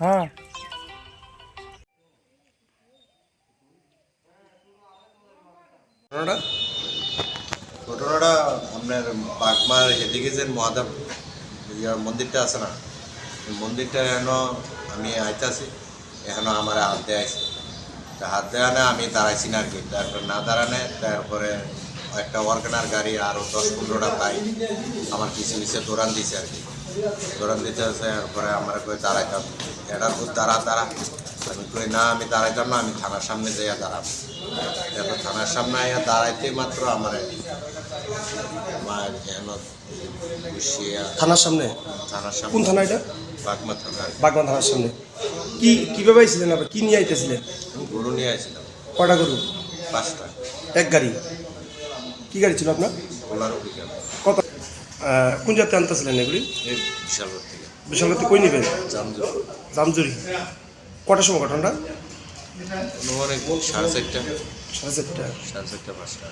হ্যাঁ। ঘটনাটা? আপনার বাগমার এদিকে যে মহাদেব মন্দিরটা আছে না? মন্দিরটা এন আমি আইতাছি। এখনও আমার হাত তা হাত দেওয়া না আমি দাঁড়াইছি না আর কি তারপরে না দাঁড়ানে তারপরে একটা ওয়ার্কানার গাড়ি আরও দশ পনেরোটা বাইক আমার পিছিয়ে পিছিয়ে দৌড়ান দিছে আর কি দৌড়ান দিতে আছে তারপরে আমার কই দাঁড়াইতাম। এটা খুব দাঁড়া দাঁড়া। আমি কই না আমি দাঁড়াইতাম না আমি থানার সামনে যাইয়া দাঁড়াব এরপর থানার সামনে আইয়া দাঁড়াইতে মাত্র আমার থানার সামনে? থানার সামনে। কোন থানা এটা? বাগমা থানা। বাগবান থানার সামনে। কি কীভাবে আইছিলেন আবার? কি নিয়ে আইতেছিলেন? আমি গরু নিয়ে আসছিলাম কটা গরু? পাঁচটা। এক গাড়ি? কি গাড়ি ছিল আপনার? কত? কোন জায়গাতে আনতেছিলেন এগুলি? এই বিশাল রোড থেকে বিশালতে কই নেবেন? জামজুরি। কটার সময় ঘটনাটা? সাড়ে চারটা। সাড়ে চারটা। সাড়ে চারটা পাঁচটা।